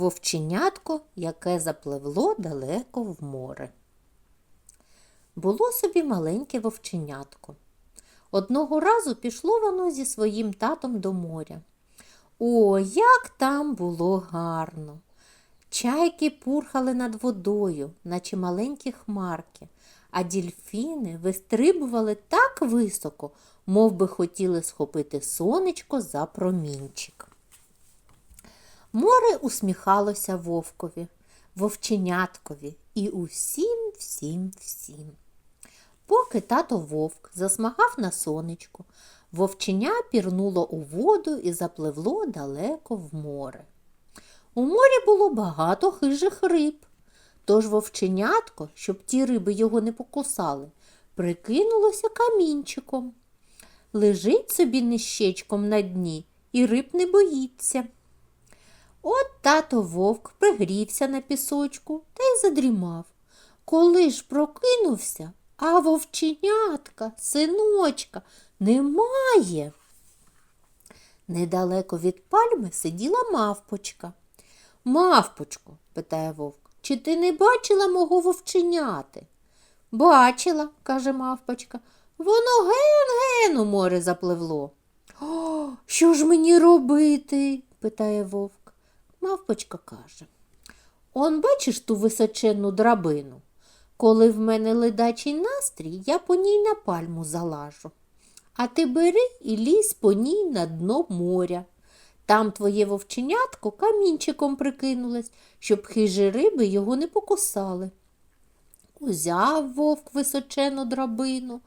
Вовченятко, яке запливло далеко в море. Було собі маленьке вовченятко. Одного разу пішло воно зі своїм татом до моря. О, як там було гарно! Чайки пурхали над водою, наче маленькі хмарки, а дільфіни вистрибували так високо, мов би хотіли схопити сонечко за промінчик. Море усміхалося вовкові, вовченяткові і усім, всім, всім. Поки тато вовк засмагав на сонечку, вовченя пірнуло у воду і запливло далеко в море. У морі було багато хижих риб, тож вовченятко, щоб ті риби його не покусали, прикинулося камінчиком. Лежить собі нищечком на дні і риб не боїться. От тато вовк пригрівся на пісочку та й задрімав. Коли ж прокинувся, а вовченятка, синочка, немає. Недалеко від пальми сиділа мавпочка. Мавпочко, питає вовк, чи ти не бачила мого вовченяти? Бачила, каже мавпочка, воно ген-ген у море запливло. О, що ж мені робити? питає вовк. Мавпочка каже. Он бачиш ту височенну драбину? Коли в мене ледачий настрій, я по ній на пальму залажу. А ти бери і лізь по ній на дно моря. Там твоє вовченятко камінчиком прикинулось, щоб хижі риби його не покусали. Узяв вовк височену драбину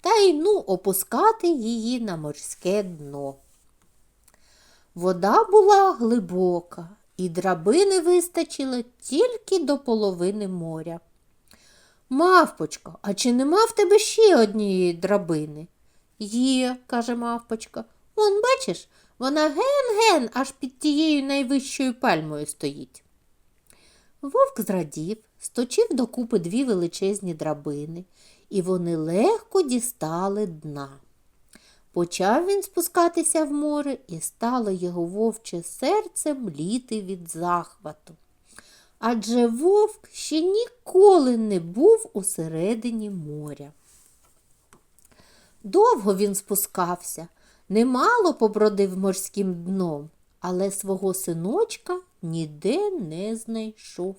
та й ну опускати її на морське дно. Вода була глибока, і драбини вистачило тільки до половини моря. Мавпочка, а чи нема в тебе ще однієї драбини? Є, каже мавпочка. Он, бачиш, вона ген-ген аж під тією найвищою пальмою стоїть. Вовк зрадів, сточив докупи дві величезні драбини, і вони легко дістали дна. Почав він спускатися в море, і стало його вовче серце мліти від захвату. Адже вовк ще ніколи не був усередині моря. Довго він спускався, немало побродив морським дном, але свого синочка ніде не знайшов.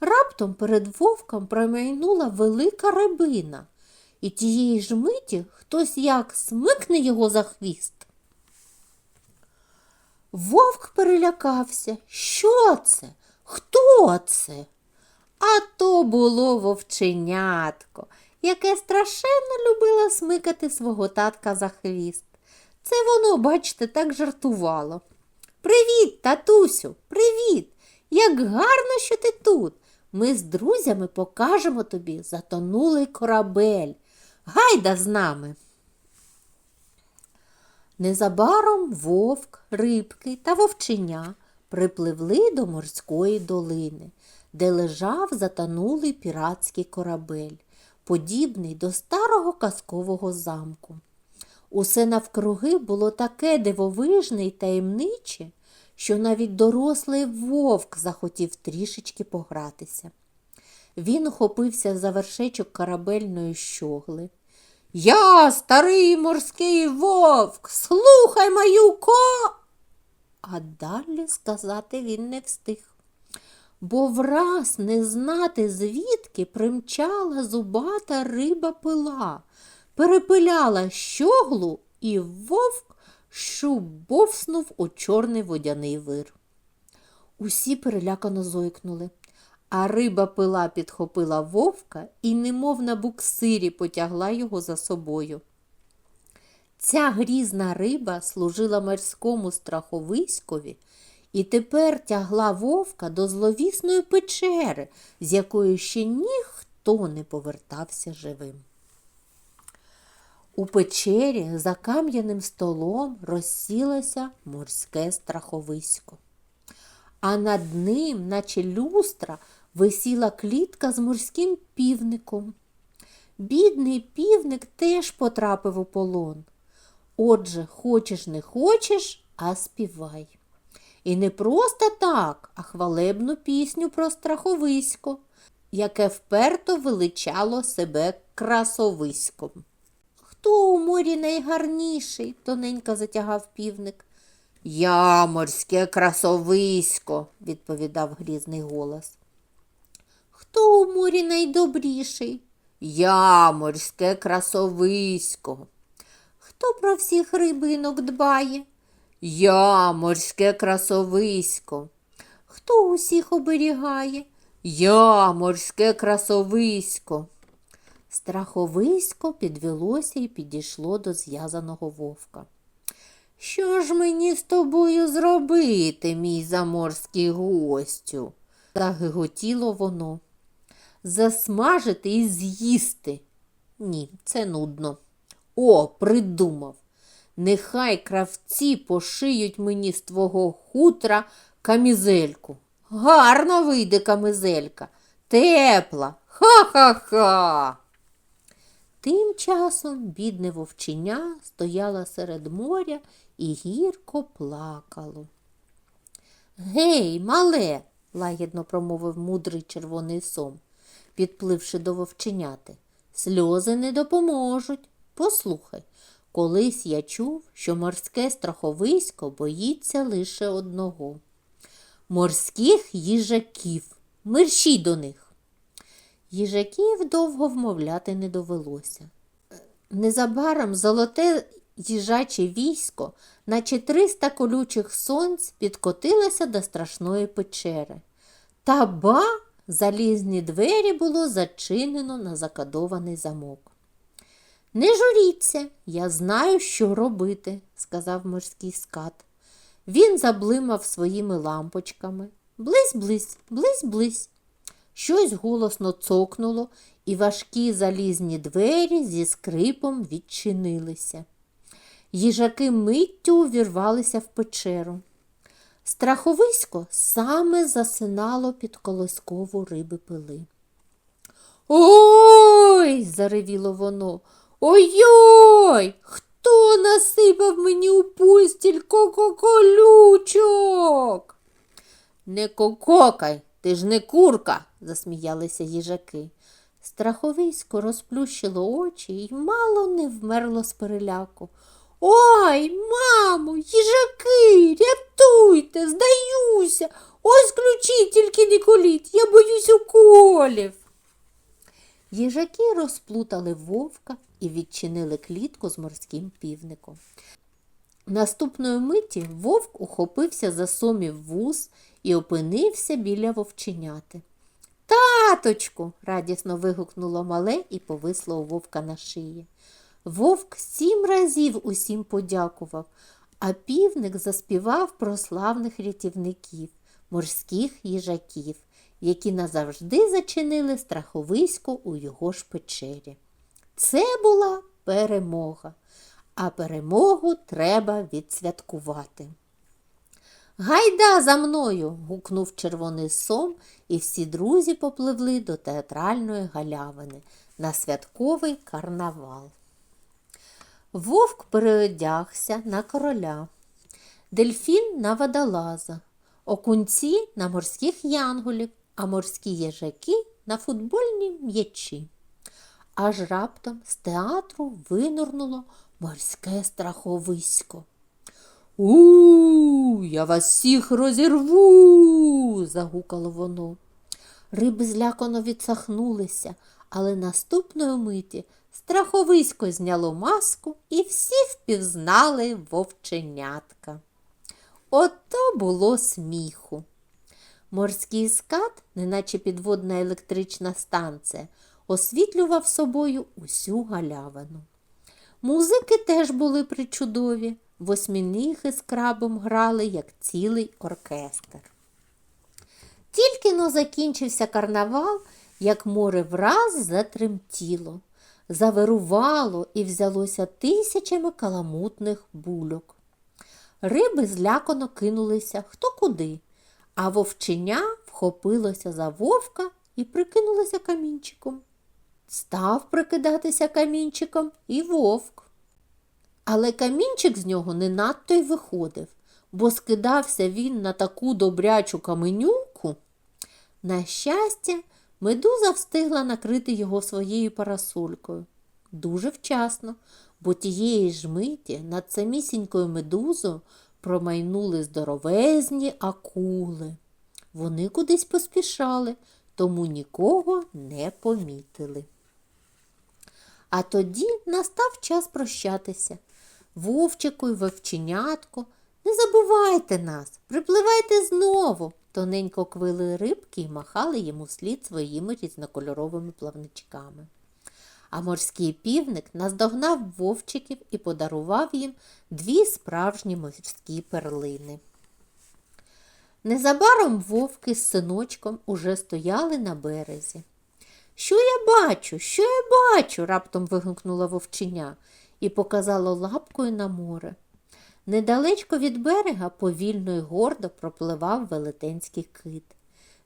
Раптом перед вовком промайнула велика рибина, і тієї ж миті хтось як смикне його за хвіст. Вовк перелякався. Що це? Хто це? А то було вовченятко, яке страшенно любило смикати свого татка за хвіст. Це воно, бачите, так жартувало. Привіт, татусю, привіт! Як гарно, що ти тут. Ми з друзями покажемо тобі затонулий корабель. Гайда з нами. Незабаром вовк, рибки та вовченя припливли до морської долини, де лежав затонулий піратський корабель, подібний до старого казкового замку. Усе навкруги було таке дивовижне й таємниче, що навіть дорослий вовк захотів трішечки погратися. Він ухопився за вершечок корабельної щогли. Я, старий морський вовк, слухай мою ко. А далі сказати він не встиг, бо враз не знати, звідки примчала зубата риба пила, перепиляла щоглу, і вовк шубовснув у чорний водяний вир. Усі перелякано зойкнули, а риба пила підхопила вовка і, немов на буксирі, потягла його за собою. Ця грізна риба служила морському страховиськові і тепер тягла вовка до зловісної печери, з якої ще ніхто не повертався живим. У печері за кам'яним столом розсілося морське страховисько, а над ним, наче люстра, висіла клітка з морським півником. Бідний півник теж потрапив у полон. Отже, хочеш не хочеш, а співай. І не просто так, а хвалебну пісню про страховисько, яке вперто величало себе красовиськом. Хто у морі найгарніший? тоненько затягав півник. Я морське красовисько, відповідав грізний голос. Хто у морі найдобріший? Я морське красовисько. Хто про всіх рибинок дбає? Я морське красовисько. Хто усіх оберігає? Я морське красовисько. Страховисько підвелося і підійшло до зв'язаного вовка. Що ж мені з тобою зробити, мій заморський гостю? загиготіло воно. Засмажити і з'їсти. Ні, це нудно. О, придумав. Нехай кравці пошиють мені з твого хутра камізельку. Гарно вийде камізелька, тепла. Ха-ха-ха. Тим часом бідне вовченя стояло серед моря і гірко плакало. Гей, мале, лагідно промовив мудрий червоний сом, підпливши до вовченяти. Сльози не допоможуть. Послухай, колись я чув, що морське страховисько боїться лише одного морських їжаків. Мерщій до них. Їжаків довго вмовляти не довелося. Незабаром золоте їжаче військо, наче триста колючих сонць, підкотилося до страшної печери. Та ба залізні двері було зачинено на закадований замок. Не журіться, я знаю, що робити, сказав морський скат. Він заблимав своїми лампочками. Близь, близь, близь, близь. Щось голосно цокнуло, і важкі залізні двері зі скрипом відчинилися. Їжаки миттю увірвалися в печеру. Страховисько саме засинало під колоскову риби пили. Ой, заревіло воно. Ой-ой! Хто насипав мені у постіль кококолючок? Не кококай, ти ж не курка, засміялися їжаки. Страховисько розплющило очі і мало не вмерло з переляку. Ой, мамо, їжаки, рятуйте, здаюся. Ось ключі тільки не коліть, я боюсь уколів. Їжаки розплутали вовка і відчинили клітку з морським півником. Наступної миті вовк ухопився за сомів вуз і опинився біля вовченяти. Таточку. радісно вигукнуло мале і повисло у вовка на шиї. Вовк сім разів усім подякував, а півник заспівав про славних рятівників, морських їжаків, які назавжди зачинили страховисько у його ж печері. Це була перемога, а перемогу треба відсвяткувати. Гайда за мною. гукнув червоний сом, і всі друзі попливли до театральної галявини на святковий карнавал. Вовк переодягся на короля, дельфін на водолаза, окунці на морських янголів, а морські їжаки на футбольні м'ячі. Аж раптом з театру винурнуло морське страховисько. У, я вас всіх розірву, загукало воно. Риби злякано відсахнулися, але наступної миті страховисько зняло маску і всі впізнали вовченятка. Ото було сміху. Морський скат, неначе підводна електрична станція, освітлював собою усю галявину. Музики теж були причудові, восьмініги з крабом грали, як цілий оркестр. Тільки но закінчився карнавал, як море враз затремтіло, завирувало і взялося тисячами каламутних бульок. Риби злякано кинулися хто куди, а вовченя вхопилося за вовка і прикинулося камінчиком. Став прикидатися камінчиком і вовк. Але камінчик з нього не надто й виходив, бо скидався він на таку добрячу каменюку. На щастя, медуза встигла накрити його своєю парасолькою. Дуже вчасно, бо тієї ж миті над самісінькою медузою промайнули здоровезні акули. Вони кудись поспішали, тому нікого не помітили. А тоді настав час прощатися. Вовчику й вовченятко, не забувайте нас, припливайте знову. Тоненько квили рибки і махали йому слід своїми різнокольоровими плавничками. А морський півник наздогнав вовчиків і подарував їм дві справжні морські перлини. Незабаром вовки з синочком уже стояли на березі. Що я бачу? Що я бачу? раптом вигукнула вовченя і показала лапкою на море. Недалечко від берега повільно й гордо пропливав велетенський кит.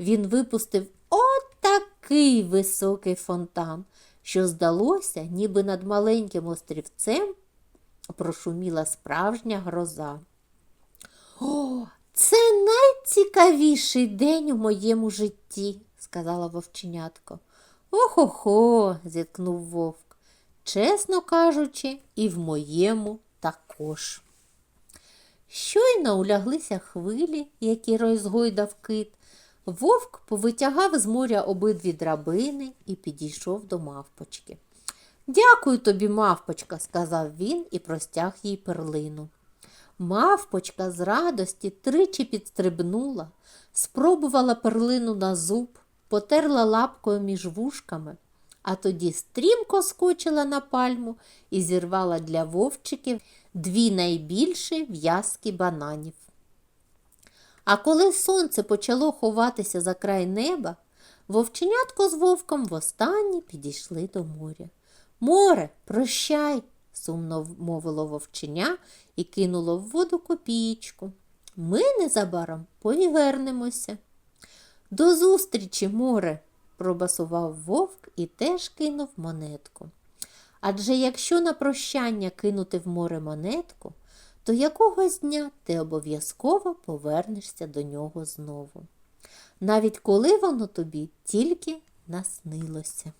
Він випустив отакий високий фонтан, що здалося, ніби над маленьким острівцем прошуміла справжня гроза. О, це найцікавіший день у моєму житті, сказала вовченятко. Охо-хо, зіткнув вовк. Чесно кажучи, і в моєму також. Щойно уляглися хвилі, які розгойдав кит. Вовк повитягав з моря обидві драбини і підійшов до мавпочки. Дякую тобі, мавпочка, сказав він і простяг їй перлину. Мавпочка з радості тричі підстрибнула, спробувала перлину на зуб, потерла лапкою між вушками, а тоді стрімко скочила на пальму і зірвала для вовчиків дві найбільші в'язки бананів. А коли сонце почало ховатися за край неба, вовченятко з вовком востаннє підійшли до моря. Море, прощай, сумно мовило вовченя і кинуло в воду копієчку. Ми незабаром повернемося. До зустрічі, море, пробасував вовк і теж кинув монетку. Адже якщо на прощання кинути в море монетку, то якогось дня ти обов'язково повернешся до нього знову. Навіть коли воно тобі тільки наснилося.